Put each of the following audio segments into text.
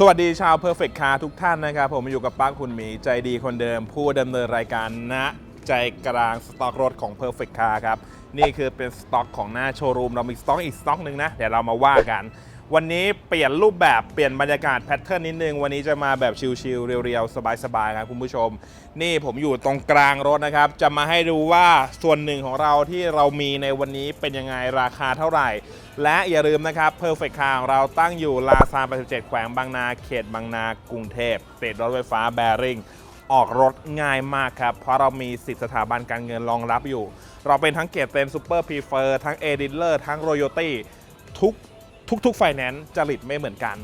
สวัสดีชาว Perfect Car ทุกท่านนะครับ ผมอยู่กับป้าคุณหมีใจดีคนเดิม ผู้ดำเนินรายการณใจกลางสต็อกรถของ Perfect Car ครับ นี่คือเป็นสต็อกของหน้าโชว์รูม เรามีสต็อกอีกสต็อกหนึ่งนะ เดี๋ยวเรามาว่ากัน วันนี้เปลี่ยนรูปแบบเปลี่ยนบรรยากาศแพทเทิร์นนิดนึง วันนี้จะมาแบบชิลๆเรียวๆ สบายๆครับคุณผู้ชม นี่ผมอยู่ตรงกลางรถนะครับ จะมาให้ดูว่าส่วนหนึ่งของเราที่เรามีในวันนี้เป็นยังไงราคาเท่าไหร่ และอย่าลืมนะครับ Perfect Car ของเราตั้งอยู่ลาซาน87 แขวงบางนา เขตบางนากรุงเทพติดรถไฟฟ้าแบริ่งออกรถง่ายมากครับ เพราะเรามีสิทธิสถาบันการเงินรองรับอยู่ เราเป็นทั้งเกรดเต็มซูเปอร์พรีเฟอร์ทั้งเอดิเลอร์ทั้งรอยัลตี้ทุก ทุกๆไฟแนนซ์จริตไม่เหมือนกัน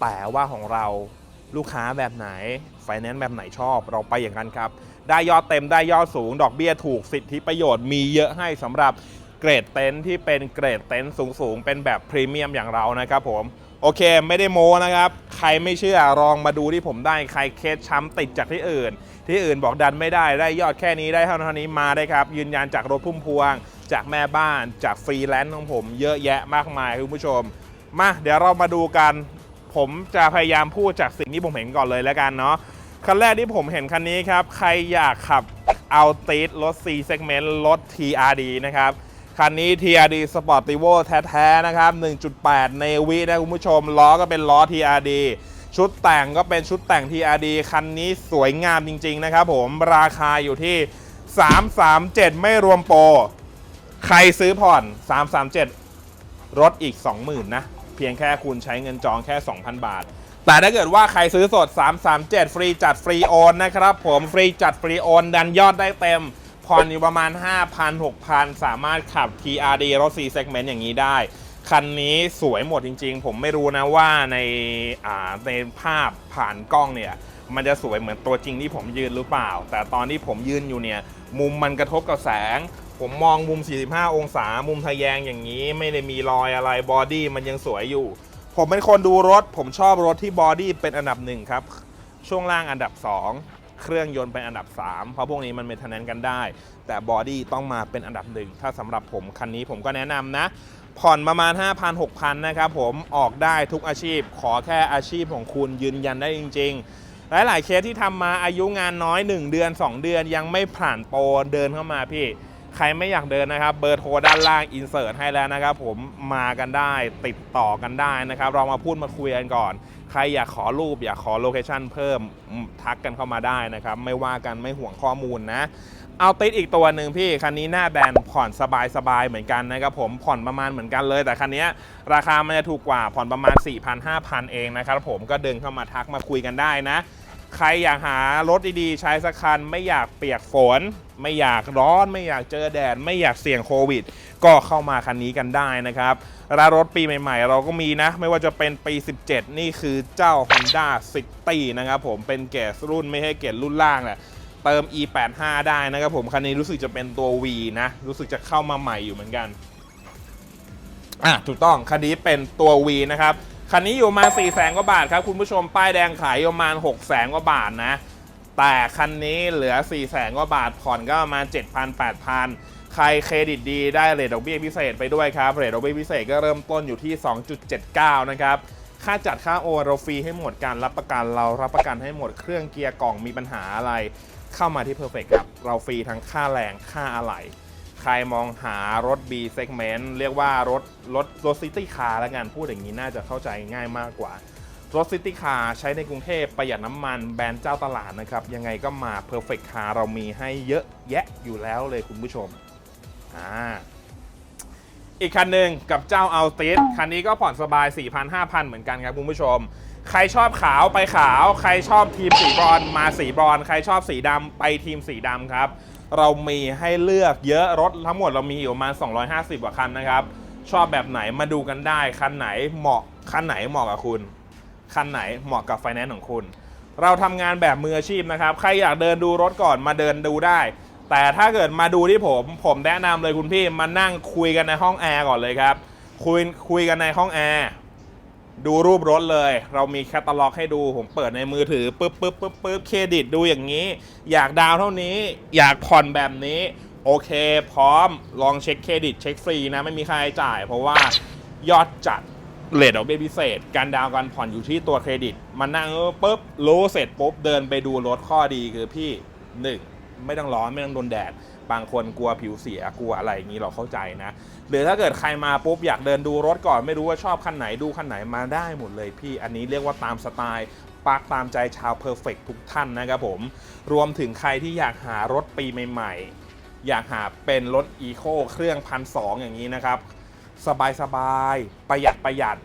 แต่ว่าของเราลูกค้าแบบไหนไฟแนนซ์แบบไหนชอบเราไปอย่างนั้นครับ ได้ยอดเต็มได้ยอดสูง ดอกเบี้ยถูกสิทธิประโยชน์มีเยอะให้สำหรับเกรดเต็นท์ที่เป็นเกรดเต็นท์สูงๆ เป็นแบบพรีเมียมอย่างเรานะครับผมโอเคไม่ได้โม้นะครับ ใครไม่เชื่อลองมาดูที่ผมได้ใครเคสช้ำติดจากที่อื่น ที่อื่นบอกดันไม่ได้ได้ยอดแค่นี้ได้เท่านี้มาได้ครับ ยืนยันจากรถพุ่มพวง จากแม่บ้านจากฟรีแลนซ์ของผมเยอะแยะมากมายคุณผู้ชม มาเดี๋ยวเรามาดูกัน ผมจะพยายามพูดจากสิ่งที่ผมเห็นก่อนเลยแล้วกันเนาะคันแรกที่ผมเห็นคันนี้ครับ ใครอยากขับเอาติดรถ C segment รถ TRD นะครับคันนี้ TRD Sportivo แท้ๆนะครับ 1.8 ในวินะคุณผู้ชม ล้อก็เป็นล้อ TRD ชุดแต่งก็เป็นชุดแต่ง TRD คันนี้สวยงามจริง ๆ นะครับผมราคาอยู่ที่ 337 ไม่รวมโปร ใครซื้อผ่อน 337 รถอีก 20,000 นะ เพียงแค่คุณใช้เงินจองแค่ 2,000 บาท แต่ถ้าเกิดว่าใครซื้อสด 337 ฟรีจัดฟรีโอนนะครับ ผมฟรีจัดฟรีโอนดันยอดได้เต็ม ผ่อนอยู่ประมาณ 5,000 6,000 สามารถขับ TRD รถ C segment อย่างนี้ได้ คันนี้สวยหมดจริงๆ ผมไม่รู้นะว่าในในภาพผ่านกล้องเนี่ยมันจะสวยเหมือนตัวจริงที่ผมยืนหรือเปล่า แต่ตอนที่ผมยืนอยู่เนี่ย มุมมันกระทบกับแสง ผมมองมุม 45 องศา มุมทะแยงอย่างนี้ ไม่ได้มีรอยอะไรบอดี้มันยังสวยอยู่ ผมเป็นคนดูรถ ผมชอบรถที่บอดี้เป็นอันดับหนึ่งครับ ช่วงล่างอันดับ 2 เครื่องยนต์เป็นอันดับ 3 เพราะพวกนี้มันเป็นทนนกันได้ แต่บอดี้ต้องมาเป็นอันดับหนึ่งถ้าสำหรับผมคันนี้ผมก็แนะนำนะ ผ่อนประมาณ 5,000 6,000 นะครับผมออกได้ทุกอาชีพ ขอแค่อาชีพของคุณยืนยันได้จริง ๆหลายๆเคสที่ทำมาอายุงานน้อย 1 เดือน 2 เดือนยังไม่ผ่านโปรเดินเข้ามาพี่ ใครไม่อยากเดินนะครับ เบอร์โทรด้านล่างอินเสิร์ตให้แล้วนะครับ ผมมากันได้ติดต่อกันได้นะครับ เรามาพูดมาคุยกันก่อน ใครอยากขอรูปอยากขอโลเคชั่นเพิ่มทักกันเข้ามาได้นะครับ ไม่ว่ากันไม่ห่วงข้อมูลนะ เอาติดอีกตัวหนึ่งพี่ คันนี้หน้าแบนผ่อนสบายสบายๆเหมือนกันนะครับผมผ่อนประมาณเหมือนกันเลย แต่คันนี้ราคามันจะถูกกว่าผ่อนประมาณ 4,000-5,000 เองนะครับผมก็เดินเข้ามาทักมาคุยกันได้นะ ใครอยากหารถดีๆ ใช้สักคันไม่อยากเปียกฝน ไม่อยากร้อน ไม่อยากเจอแดด ไม่อยากเสี่ยงโควิด ก็เข้ามาคันนี้กันได้นะครับรารถปีใหม่ๆ เราก็มีนะ ไม่ว่าจะเป็นปี 17 นี่คือเจ้า Honda City นะครับผมเป็นเกสรุ่นไม่ใช่เกสรุ่นล่างแหละเติม e85 ได้นะครับผมคันนี้รู้สึกจะเป็นตัว V นะ รู้สึกจะเข้ามาใหม่อยู่เหมือนกันอะถูกต้องคันนี้เป็นตัว V นะครับ คันนี้อยู่มา4แสนกว่าบาทครับคุณผู้ชมป้ายแดงขายอยู่ประมาณ6แสนกว่าบาทนะ แต่คันนี้เหลือ4แสนกว่าบาทผ่อนก็ประมาณ 7,000 8,000 ใครเครดิตดีได้เรทดอกเบี้ยพิเศษไปด้วยครับเรทดอกเบี้ยพิเศษก็เริ่มต้นอยู่ที่ 2.79 นะครับค่าจัดค่าโอนเราฟรีให้หมดการรับประกันเรารับประกันให้หมดเครื่องเกียร์กล่องมีปัญหาอะไร เข้ามาที่ Perfect ครับเราฟรีทั้งค่าแรงค่าอะไหล่ ใครมองหารถ B segment เรียกว่ารถรถรถซิตี้คาร์แล้วกันพูดอย่างนี้น่าจะเข้าใจง่ายมากกว่ารถซิตี้คาร์ใช้ในกรุงเทพประหยัดน้ำมันแบรนด์เจ้าตลาดนะครับ ยังไงก็มา Perfect Car เรามีให้เยอะแยะอยู่แล้วเลยคุณผู้ชมอ่าอีกคันหนึ่งกับเจ้า a l t i s คันนี้ก็ผ่อนสบาย 4,000-5,000 เหมือนกันครับคุณผู้ชม ใครชอบขาวไปขาว ใครชอบทีมสีบรอนมาสีบรอน ใครชอบสีดำไปทีมสีดำครับ เรามีให้เลือกเยอะรถทั้งหมดเรามีอยู่ประมาณ 250กว่าคันนะครับ ชอบแบบไหนมาดูกันได้ คันไหนเหมาะคันไหนเหมาะกับคุณ คันไหนเหมาะกับไฟแนนซ์ของคุณ เราทำงานแบบมืออาชีพนะครับ ใครอยากเดินดูรถก่อนมาเดินดูได้ แต่ถ้าเกิดมาดูที่ผมผมแนะนำเลยคุณพี่มานั่งคุยกันในห้องแอร์ก่อนเลยครับคุยคุยกันในห้องแอร์ ดูรูปรถเลย เรามีแคตตาล็อกให้ดู ผมเปิดในมือถือปึ๊บปึ๊บปึ๊บปึ๊บเครดิตดูอย่างนี้ อยากดาวเท่านี้ อยากผ่อนแบบนี้ โอเค พร้อมลองเช็คเครดิตเช็คฟรีนะ ไม่มีค่าใช้จ่าย เพราะว่ายอดจัดเลทดอกเบี้ยพิเศษ การดาวน์การผ่อนอยู่ที่ตัวเครดิต มันนั่งปุ๊บรู้เสร็จปุ๊บเดินไปดูรถข้อดีคือพี่หนึ่งไม่ต้องร้อนไม่ต้องโดนแดด บางคนกลัวผิวเสียกลัวอะไรอย่างนี้เราเข้าใจนะหรือถ้าเกิดใครมาปุ๊บอยากเดินดูรถก่อนไม่รู้ว่าชอบคันไหนดูคันไหนมาได้หมดเลยพี่อันนี้เรียกว่าตามสไตล์ปักตามใจชาวเพอร์เฟกทุกท่านนะครับผมรวมถึงใครที่อยากหารถปีใหม่ ๆ อยากหาเป็นรถอีโคเครื่องพันสองอย่างนี้นะครับสบายๆประหยัดประหยัด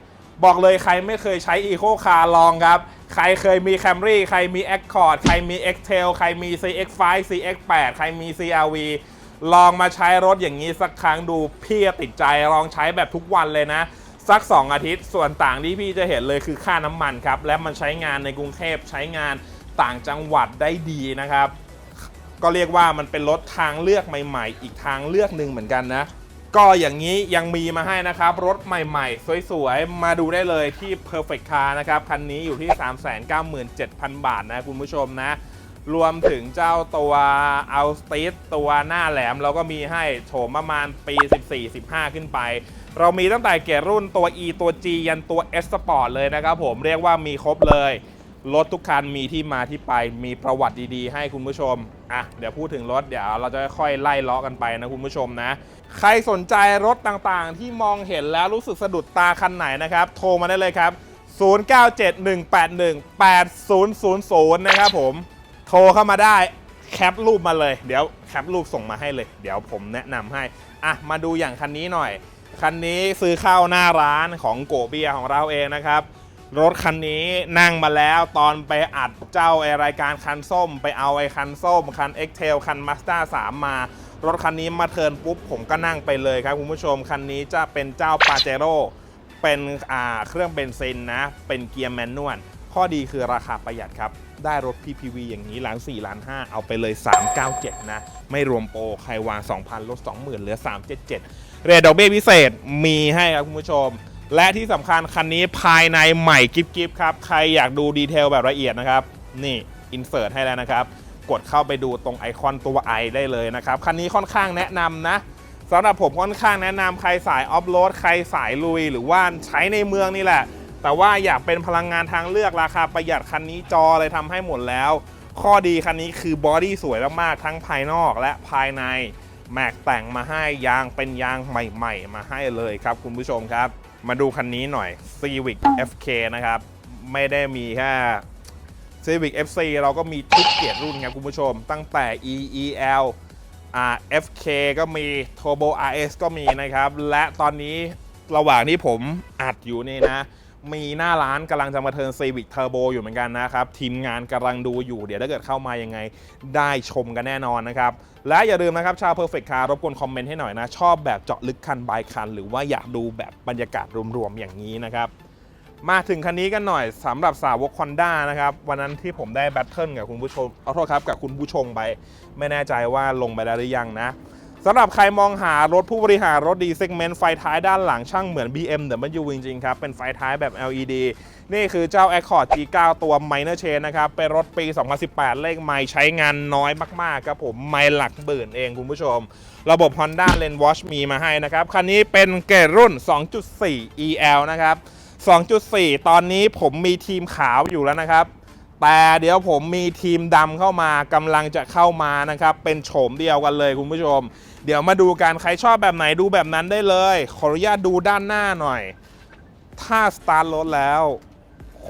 บอกเลยใครไม่เคยใช้ Eco Car ลองครับ ใครเคยมี Camry ใครมี Accord ใครมี X-Tail ใครมี CX5 CX8 ใครมี CRV ลองมาใช้รถอย่างนี้สักครั้งดูพี่ติดใจลองใช้แบบทุกวันเลยนะ สัก 2 อาทิตย์ส่วนต่างที่พี่จะเห็นเลยคือค่าน้ำมันครับ และมันใช้งานในกรุงเทพใช้งานต่างจังหวัดได้ดีนะครับ ก็เรียกว่ามันเป็นรถทางเลือกใหม่ ๆ อีกทางเลือกหนึ่งเหมือนกันนะ ก็อย่างนี้ยังมีมาให้นะครับ รถใหม่ๆ สวยๆ มาดูได้เลยที่ Perfect Car นะครับ คันนี้อยู่ที่ 397,000 บาทนะคุณผู้ชมนะ รวมถึงเจ้าตัว o u t s t e e t ตัวหน้าแหลมเราก็มีให้โฉมประมาณปี 14-15 ขึ้นไป เรามีตั้งแต่เกียร์รุ่นตัว E ตัว G ยันตัว S Sport เลยนะครับผมเรียกว่ามีครบเลย รถทุกคันมีที่มาที่ไปมีประวัติดีๆ ให้คุณผู้ชม อะ เดี๋ยวพูดถึงรถเดี๋ยวเราจะค่อยๆไล่เลาะกันไปนะคุณผู้ชมนะ ใครสนใจรถต่างๆ ที่มองเห็นแล้วรู้สึกสะดุดตาคันไหนนะครับ โทรมาได้เลยครับ 0971818000 นะครับผม โทรเข้ามาได้แคปรูปมาเลย เดี๋ยวแคปรูปส่งมาให้เลย เดี๋ยวผมแนะนำให้ อะ มาดูอย่างคันนี้หน่อย คันนี้ซื้อเข้าหน้าร้านของโกเบียของเราเองนะครับ รถคันนี้นั่งมาแล้วตอนไปอัดเจ้าไอรายการคันส้ม ไปเอาไอคันส้ม คัน X t a i l คัน Mazda 3 มารถคันนี้มาเทินปุ๊บผมก็นั่งไปเลยครับคุณผู้ชม คันนี้จะเป็นเจ้าปาเจโร่เป็นอ่าเครื่องเบนซินนะ เป็นเกียร์แมนนวลข้อดีคือราคาประหยัดครับ ได้รถ PPV อย่างนี้ล้าน4ล้าน5เอาไปเลย 397 นะ ไม่รวมโปรใครวาง 2,000 ลด 20,000 เหลือ 377 เรทดอกเบี้ยพิเศษมีให้ครับคุณผู้ชม และที่สำคัญคันนี้ภายในใหม่กิฟกิฟครับ ใครอยากดูดีเทลแบบละเอียดนะครับ นี่อินเสิร์ตให้แล้วนะครับ กดเข้าไปดูตรงไอคอนตัว i ได้เลยนะครับ คันนี้ค่อนข้างแนะนำนะสำหรับผมค่อนข้างแนะนำใครสายออฟโรดใครสายลุย หรือว่าใช้ในเมืองนี่แหละ แต่ว่าอยากเป็นพลังงานทางเลือกราคาประหยัดคันนี้จอเลยทำให้หมดแล้ว ข้อดีคันนี้คือบอดี้สวยมากๆทั้งภายนอกและภายในแม็กแต่งมาให้ยางเป็นยางใหม่ ๆ มาให้เลยครับคุณผู้ชมครับ มาดูคันนี้หน่อย Civic FK นะครับ ไม่ได้มีแค่ Civic FC เราก็มีทุกเกียรติรุ่นครับคุณผู้ชม ตั้งแต่ EEL FK ก็มี Turbo RS ก็มีนะครับ และตอนนี้ระหว่างที่ผมอัดอยู่นี่นะ มีหน้าร้านกำลังจะมาเทิร์น Civic Turbo อยู่เหมือนกันนะครับ ทีมงานกำลังดูอยู่เดี๋ยวถ้าเกิดเข้ามายังไงได้ชมกันแน่นอนนะครับ และอย่าลืมนะครับ ชาว Perfect Car รบกวนคอมเมนต์ให้หน่อยนะ ชอบแบบเจาะลึกคันบายคัน หรือว่าอยากดูแบบบรรยากาศรวมๆอย่างนี้นะครับ มาถึงคันนี้กันหน่อยสำหรับสาวก Honda นะครับ วันนั้นที่ผมได้แบทเทิลกับคุณผู้ชมเอาโทษครับกับคุณผู้ชมไป ไม่แน่ใจว่าลงไปแล้วหรือยังนะ สำหรับใครมองหารถผู้บริหารรถดีเซกเมนต์ไฟท้ายด้านหลังช่างเหมือน BMW จริงๆครับ เป็นไฟท้ายแบบ LED นี่คือเจ้า Accord G9 ตัว Minor Chain นะครับ เป็นรถปี 2018 เลขไมล์ใช้งานน้อยมากๆครับผม ไมล์หลักหมื่นเองคุณผู้ชม ระบบ Honda Lane Watch มีมาให้นะครับ คันนี้เป็นเกรดรุ่น 2.4 EL นะครับ 2.4 ตอนนี้ผมมีทีมขาวอยู่แล้วนะครับแต่เดี๋ยวผมมีทีมดำเข้ามากำลังจะเข้ามานะครับ เป็นโฉมเดียวกันเลยคุณผู้ชม เดี๋ยวมาดูกันใครชอบแบบไหนดูแบบนั้นได้เลย ขออนุญาตดูด้านหน้าหน่อย ถ้าสตาร์ทรถแล้ว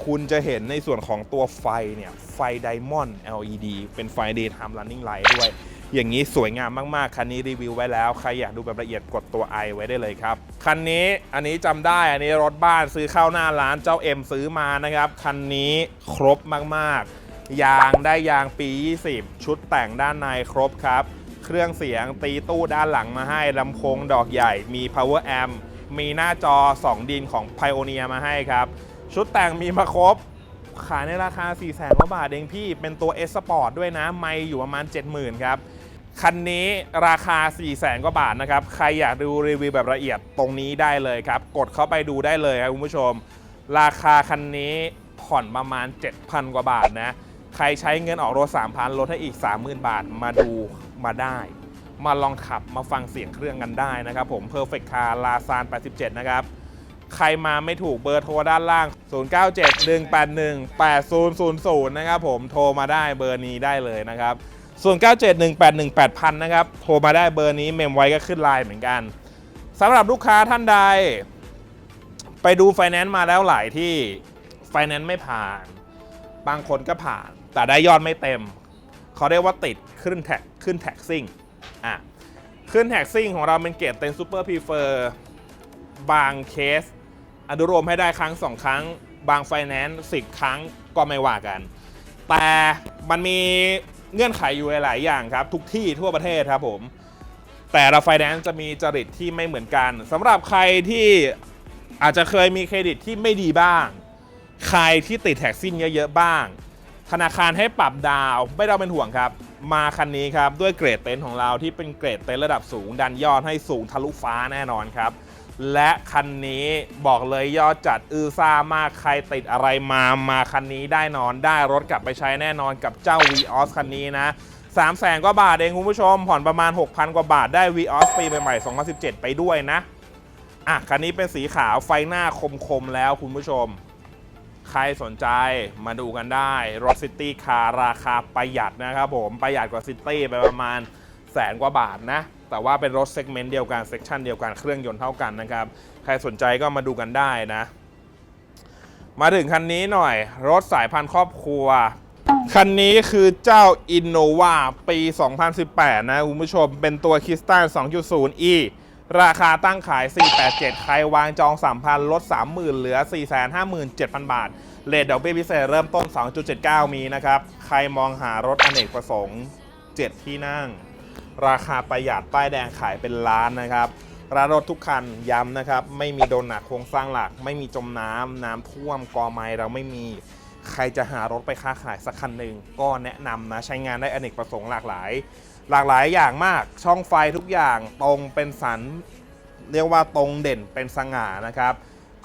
คุณจะเห็นในส่วนของตัวไฟเนี่ย ไฟไดมอนด์ LED เป็นไฟ Daytime Running Light ด้วย อย่างนี้สวยงามมากๆ คันนี้รีวิวไว้แล้ว ใครอยากดูแบบละเอียดกดตัว i ไว้ได้เลยครับ คันนี้อันนี้จำได้อันนี้รถบ้านซื้อเข้าหน้าร้านเจ้า M ซื้อมานะครับ คันนี้ครบมากๆ ยางได้ยางปี 20 ชุดแต่งด้านในครบครับ เครื่องเสียงตีตู้ด้านหลังมาให้ลำโพงดอกใหญ่ มี power amp มีหน้าจอ 2 ดินของ Pioneer มาให้ครับ ชุดแต่งมีมาครบ ขายในราคา 4 0 0แสนกว่าบาทเองพี่ เป็นตัว S Sport ด้วยนะ ไม่อยู่ประมาณ 70,000 ครับ คันนี้ราคา 4 0 0แสนกว่าบาทนะครับ ใครอยากดูรีวิวแบบละเอียดตรงนี้ได้เลยครับ กดเข้าไปดูได้เลยครับคุณผู้ชม ราคาคันนี้ผ่อนประมาณ 7,000 กว่าบาทนะ ใครใช้เงินออกรถ 3,000 ลดให้อีก 30,000 บาทมาดูมาได้ มาลองขับมาฟังเสียงเครื่องกันได้นะครับผม Perfect Car ลาซาน 87 นะครับ ใครมาไม่ถูกเบอร์โทรด้านล่าง 0971818000 นะครับผมโทรมาได้เบอร์นี้ได้เลยนะครับ0971818000 นะครับ โทรมาได้เบอร์นี้เมมไว้ก็ขึ้นไลน์เหมือนกันสำหรับลูกค้าท่านใด ไปดูไฟแนนซ์มาแล้วหลายที่ไฟแนนซ์ไม่ผ่าน บางคนก็ผ่าน แต่ได้ยอดไม่เต็ม เขาเรียกว่าติดขึ้นแท็กขึ้นแท็กซิ่งอะขึ้นแท็กซิ่งของเราเป็นเกรดเต็นซูเปอร์พรีเฟอร์บางเคส อนุโลมให้ได้ครั้งสองครั้ง บางไฟแนนซ์สิบครั้งก็ไม่ว่ากัน แต่มันมีเงื่อนไขอยู่หลายอย่างครับ ทุกที่ทั่วประเทศครับผม แต่ละไฟแนนซ์จะมีจริตที่ไม่เหมือนกันสำหรับใครที่อาจจะเคยมีเครดิตที่ไม่ดีบ้าง ใครที่ติดแท็กซิ่งเยอะๆบ้าง ธนาคารให้ปรับดาวไม่ต้องเป็นห่วงครับ มาคันนี้ครับ ด้วยเกรดเต็นท์ของเราที่เป็นเกรดเต็นท์ระดับสูง ดันยอดให้สูงทะลุฟ้าแน่นอนครับ และคันนี้บอกเลยยอดจัดอือซ่ามากใครติดอะไรมามาคันนี้ได้นอนได้รถกลับไปใช้แน่นอนกับเจ้า v ีออสคันนี้นะ3 0 0แสนกว่าบาทเองคุณผู้ชม ผ่อนประมาณ 6,000 กว่าบาทได้ v ีออสปีใหม่ๆ2017 ไปด้วยนะอะคันนี้เป็นสีขาวไฟหน้าคมๆแล้วคุณผู้ชม ใครสนใจมาดูกันได้รถซิตี้คาราคาประหยัดนะครับผมประหยัดกว่าซิตี้ไปประมาณแสนกว่าบาทนะ แต่ว่าเป็นรถเซกเมนต์เดียวกันเซกชันเดียวกันเครื่องยนต์เท่ากันนะครับ ใครสนใจก็มาดูกันได้นะ มาถึงคันนี้หน่อย รถสายพันธุ์ครอบครัว คันนี้คือเจ้า Innova ปี 2018 นะคุณผู้ชมเป็นตัว k i s t a n 2.0e ราคาตั้งขาย 487 ใครวางจอง 3,000 ลด 30,000 เหลือ 457,000 บาท เลทดอกเบี้ยพิเศษเริ่มต้น 2.79 มีนะครับ ใครมองหารถอเนกประสงค์ 7 ที่นั่ง ราคาประหยัดป้ายแดงขายเป็นล้านนะครับรารถทุกคันย้ำนะครับ ไม่มีโดนหนักโครงสร้างหลัก ไม่มีจมน้ำน้ำท่วมกอไม้เราไม่มี ใครจะหารถไปค้าขายสักคันหนึ่งก็แนะนำนะใช้งานได้อเนกประสงค์หลากหลาย หลากหลายอย่างมากช่องไฟทุกอย่างตรงเป็นสันเรียกว่าตรงเด่นเป็นสง่านะครับ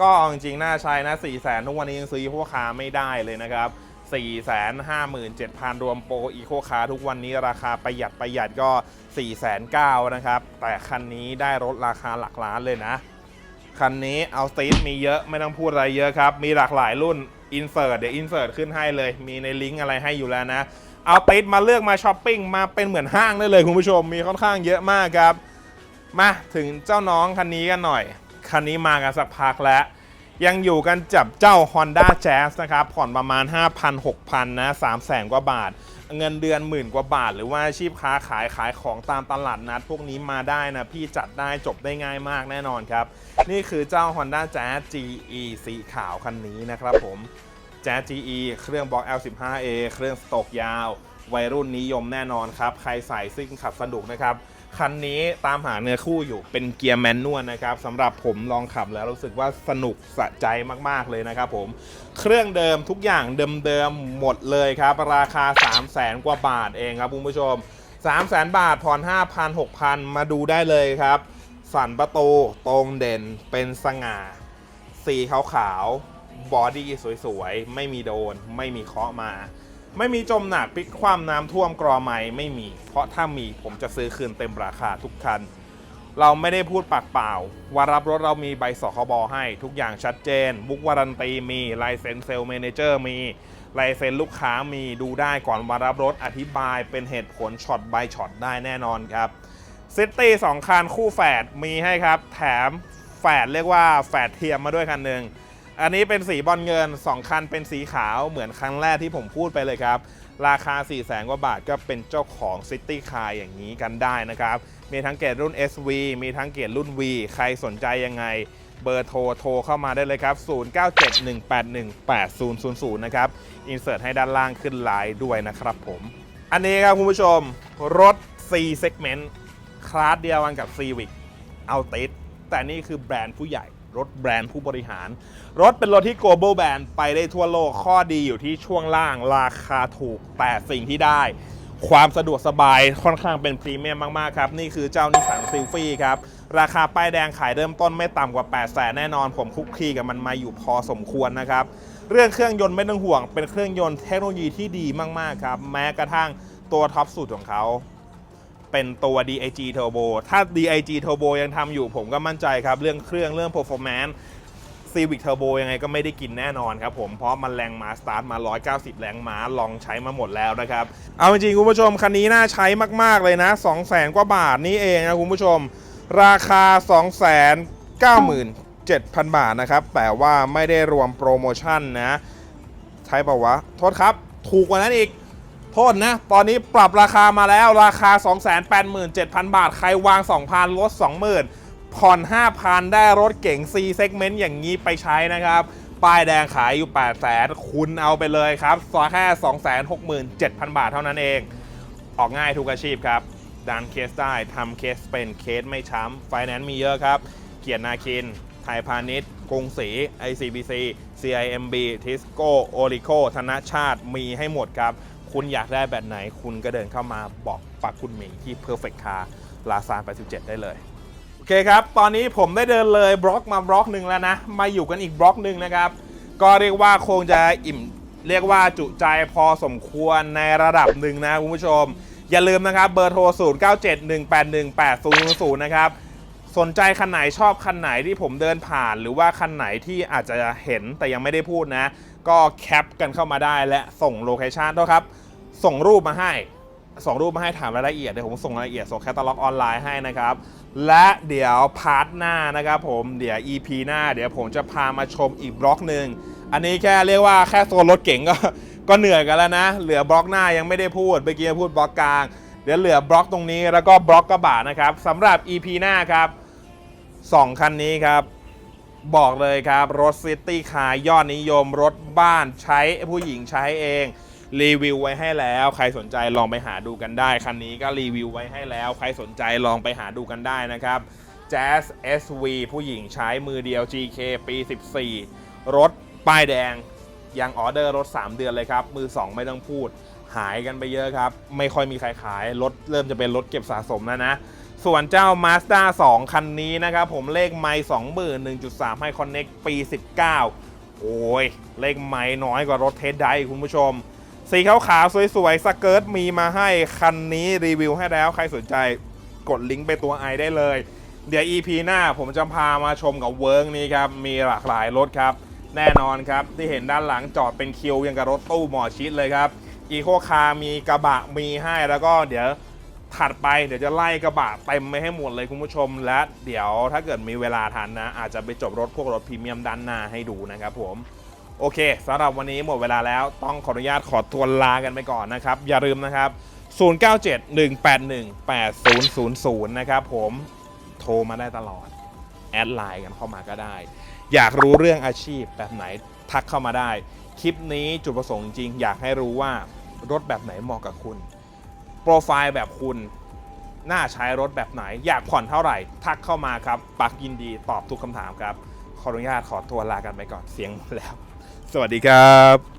ก็จริงๆน่าใช้นะ4 0 0 0 0ทุกวันนี้ยังซื้อพวกคาไม่ได้เลยนะครับ4 5 7 0 0 0 รวมโปรอีโคคาทุกวันนี้ราคาประหยัดประหยัดก็ 4 9 0 0 0นะครับ แต่คันนี้ได้รถราคาหลักล้านเลยนะ คันนี้เอาสตีทมีเยอะไม่ต้องพูดอะไรเยอะครับ มีหลากหลายรุ่น อินเสิร์ตเดี๋ยวอินเสิร์ตขึ้นให้เลย มีในลิงก์อะไรให้อยู่แล้วนะ เอาติดมาเลือกมาช้อปปิ้งมาเป็นเหมือนห้างได้เลยคุณผู้ชมมีค่อนข้างเยอะมากครับ มาถึงเจ้าน้องคันนี้กันหน่อย คันนี้มากันสักพักแล้ว ยังอยู่กันจับเจ้า Honda Jazz นะครับ ผ่อนประมาณ 5,000 6,000 นะ3แสนกว่าบาท เงินเดือนหมื่นกว่าบาท หรือว่าอาชีพค้าขายขายของตามตลาดนัด พวกนี้มาได้นะ พี่จัดได้จบได้ง่ายมากแน่นอนครับ นี่คือเจ้า Honda Jazz GE สีขาวคันนี้นะครับผม Jazz GE เครื่องบล็อก L15A เครื่องสตกยาว วัยรุ่นนิยมแน่นอนครับ ใครใส่ซิ่งขับสนุกนะครับ คันนี้ตามหาเนื้อคู่อยู่เป็นเกียร์แมนนวลนะครับสำหรับผมลองขับแล้วรู้สึกว่าสนุกสะใจมากๆเลยนะครับผมเครื่องเดิมทุกอย่างเดิมๆหมดเลยครับ ราคา 3 0 0แสนกว่าบาทเองครับคุณผู้ชม 3 0 0แสนบาทผ่อน5,000 6,000 มาดูได้เลยครับ สันประตูตรงเด่นเป็นสง่า สีขาวๆบอดี้สวยๆ ไม่มีโดน ไม่มีเคาะมา ไม่มีจมหนักพลิกคว่ำน้ำท่วมกรอไม้ไม่มี เพราะถ้ามีผมจะซื้อคืนเต็มราคาทุกคัน เราไม่ได้พูดปากเปล่า ว่ารับรถเรามีใบสคบให้ทุกอย่างชัดเจน บุ๊กวารันตีมีลายเซ็นเซลเมนเจอร์มีลายเซ็นลูกค้ามีดูได้ก่อนมารับรถอธิบายเป็นเหตุผลช็อตใบช็อตได้แน่นอนครับซิตี้สองคันคู่แฝดมีให้ครับ แถมแฝดเรียกว่าแฝดเทียมมาด้วยคันหนึ่ง อันนี้เป็นสีบอลเงิน 2 คันเป็นสีขาวเหมือนครั้งแรกที่ผมพูดไปเลยครับ ราคา 4 0 0แสนกว่าบาทก็เป็นเจ้าของ City Car อย่างนี้กันได้นะครับ มีทั้งเกรดรุ่น SV มีทั้งเกรดรุ่น V ใครสนใจยังไงเบอร์โทรโทรเข้ามาได้เลยครับ 0971818000 นะครับ อินเสิร์ตให้ด้านล่างขึ้นไลน์ด้วยนะครับผม อันนี้ครับคุณผู้ชม รถ C segment คลาสเดียวกันกับ Civic เอาติดแต่นี่คือแบรนด์ผู้ใหญ่ รถแบรนด์ผู้บริหาร รถเป็นรถที่ global brand ไปได้ทั่วโลกข้อดีอยู่ที่ช่วงล่างราคาถูกแต่สิ่งที่ได้ ความสะดวกสบายค่อนข้างเป็นพรีเมียมมาก ๆ ครับ นี่คือเจ้านิสสันซิลฟี่ครับ ราคาป้ายแดงขายเริ่มต้นไม่ต่ำกว่า 8 0 0แสนแน่นอน ผมคุกคีกับมันมาอยู่พอสมควรนะครับ เรื่องเครื่องยนต์ไม่ต้องห่วง เป็นเครื่องยนต์เทคโนโลยีที่ดีมากๆครับแม้กระทั่งตัวท็อปสุดของเขา เป็นตัว DIG Turbo ถ้า DIG Turbo ยังทำอยู่ผมก็มั่นใจครับ เรื่องเครื่องเรื่อง performance Civic Turbo ยังไงก็ไม่ได้กินแน่นอนครับผมเพราะมันแรงม้าสตาร์ทมา 190 แรงม้าลองใช้มาหมดแล้วนะครับ เอาจริงๆคุณผู้ชม คันนี้น่าใช้มาก ๆ เลยนะ 200,000 กว่าบาทนี่เองนะคุณผู้ชม ราคา 297,000 บาทนะครับ แต่ว่าไม่ได้รวมโปรโมชั่นนะ ใช่ป่าวะ โทษครับ ถูกกว่านั้นอีก โทษนะ ตอนนี้ปรับราคามาแล้วราคา 287,000 บาท ใครวาง 2,000 ลด 20,000 ผ่อน 5,000 ได้รถเก๋ง C segment อย่างนี้ไปใช้นะครับ ป้ายแดงขายอยู่ 800,000คุณเอาไปเลยครับแค่ 267,000 บาทเท่านั้นเอง ออกง่ายทุกอาชีพครับดันเคสได้ทำเคสเป็นเคสไม่ช้ำไฟแนนซ์มีเยอะครับ เกียรตินาคิน ไทยพาณิชย์กรุงศรี ICBC CIMB Tisco Orico ธนชาติมีให้หมดครับ คุณอยากได้แบบไหนคุณก็เดินเข้ามาบอกปักคุณหมีที่ Perfect Car ลาซาน87 ได้เลย โอเคครับ ตอนนี้ผมได้เดินเลยบล็อกมาบล็อกหนึ่งแล้วนะ มาอยู่กันอีกบล็อกหนึ่งนะครับ ก็เรียกว่าคงจะอิ่ม เรียกว่าจุใจพอสมควรในระดับหนึ่งนะคุณผู้ชม อย่าลืมนะครับเบอร์โทร 0971818000 นะครับสนใจคันไหนชอบคันไหนที่ผมเดินผ่าน หรือว่าคันไหนที่อาจจะเห็นแต่ยังไม่ได้พูดนะ ก็แคปกันเข้ามาได้และส่งโลเคชันด้วยครับ ส่งรูปมาให้ ส่งรูปมาให้ถามรายละเอียดเดี๋ยวผมส่งรายละเอียดส่งแคตตาล็อกออนไลน์ให้นะครับ และเดี๋ยวพาร์ทหน้านะครับผมเดี๋ยว EP หน้า เดี๋ยวผมจะพามาชมอีกบล็อกหนึ่งอันนี้แค่เรียกว่าแค่โซนรถเก๋งก็ก็เหนื่อยกันแล้วนะ เหลือบล็อกหน้ายังไม่ได้พูดเมื่อกี้พูดบล็อกกลาง เดี๋ยวเหลือบล็อกตรงนี้แล้วก็บล็อกกระบะนะครับสำหรับ EP หน้าครับสองคันนี้ครับ บอกเลยครับ รถซิตี้คาร์ยอดนิยมรถบ้านใช้ผู้หญิงใช้เอง รีวิวไว้ให้แล้ว ใครสนใจลองไปหาดูกันได้ คันนี้ก็รีวิวไว้ให้แล้ว ใครสนใจลองไปหาดูกันได้นะครับ Jazz SV ผู้หญิงใช้มือเดียว GK ปี 14 รถป้ายแดงยังออเดอร์รถ 3 เดือนเลยครับ มือ 2 ไม่ต้องพูด หายกันไปเยอะครับ ไม่ค่อยมีใครขาย รถเริ่มจะเป็นรถเก็บสะสมแล้วนะ ส่วนเจ้า Mazda 2 คันนี้นะครับผมเลขไมล์20,000 1.3ให้ Connect ปี 19 โอ้ย เลขไมล์น้อยกว่ารถเทสไดคุณผู้ชม สีขาวๆสวยๆ สเกิร์ตมีมาให้คันนี้รีวิวให้แล้ว ใครสนใจกดลิงก์ไปตัวไอได้เลย เดี๋ยว EP หน้าผมจะพามาชมกับเวิร์กนี้ครับ มีหลากหลายรถครับ แน่นอนครับที่เห็นด้านหลังจอดเป็นคิวยังกับรถตู้หมอชิดเลยครับอีโคคาร์มีกระบะมีให้แล้วก็เดี๋ยว ถัดไปเดี๋ยวจะไล่กระบะเต็มไปให้หมดเลยคุณผู้ชม และเดี๋ยวถ้าเกิดมีเวลาทันนะ อาจจะไปจบรถพวกรถพรีเมียมด้านหน้าให้ดูนะครับผมโอเคสำหรับวันนี้หมดเวลาแล้วต้องขออนุญาตขอตัวลากันไปก่อนนะครับ อย่าลืมนะครับ 0971818000 นะครับผมโทรมาได้ตลอด แอดไลน์กันเข้ามาก็ได้ อยากรู้เรื่องอาชีพแบบไหนทักเข้ามาได้ คลิปนี้จุดประสงค์จริง อยากให้รู้ว่ารถแบบไหนเหมาะกับคุณ โปรไฟล์แบบคุณ น่าใช้รถแบบไหน อยากผ่อนเท่าไหร่ ทักเข้ามาครับ ปักยินดีตอบทุกคำถามครับ ขออนุญาตขอตัวลากันไปก่อนเสียงหมดแล้ว สวัสดีครับ